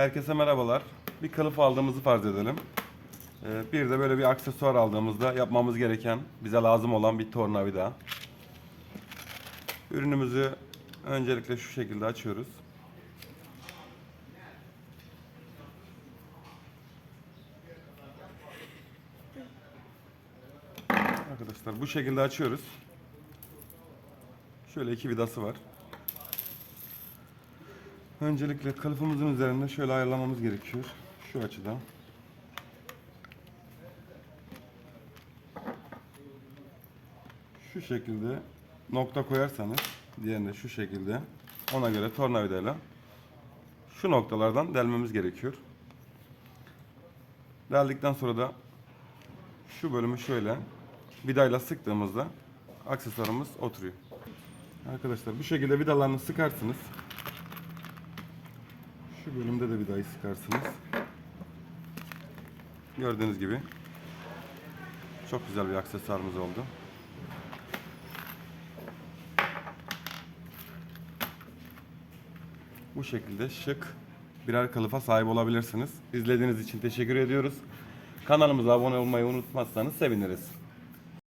Herkese merhabalar. Bir kılıf aldığımızı farz edelim. Ee, Bir de böyle bir aksesuar aldığımızda yapmamız gereken, bize lazım olan bir tornavida. Ürünümüzü öncelikle şu şekilde açıyoruz. Arkadaşlar bu şekilde açıyoruz. Şöyle iki vidası var. Öncelikle kılıfımızın üzerinde şöyle ayarlamamız gerekiyor. Şu açıdan. Şu şekilde nokta koyarsanız diğerine şu şekilde ona göre tornavidayla şu noktalardan delmemiz gerekiyor. Deldikten sonra da şu bölümü şöyle vidayla sıktığımızda aksesuarımız oturuyor. Arkadaşlar bu şekilde vidalarını sıkarsınız. Şu bölümde de vidayı sıkarsınız. Gördüğünüz gibi çok güzel bir aksesuarımız oldu. Bu şekilde şık birer kılıfa sahip olabilirsiniz. İzlediğiniz için teşekkür ediyoruz. Kanalımıza abone olmayı unutmazsanız seviniriz.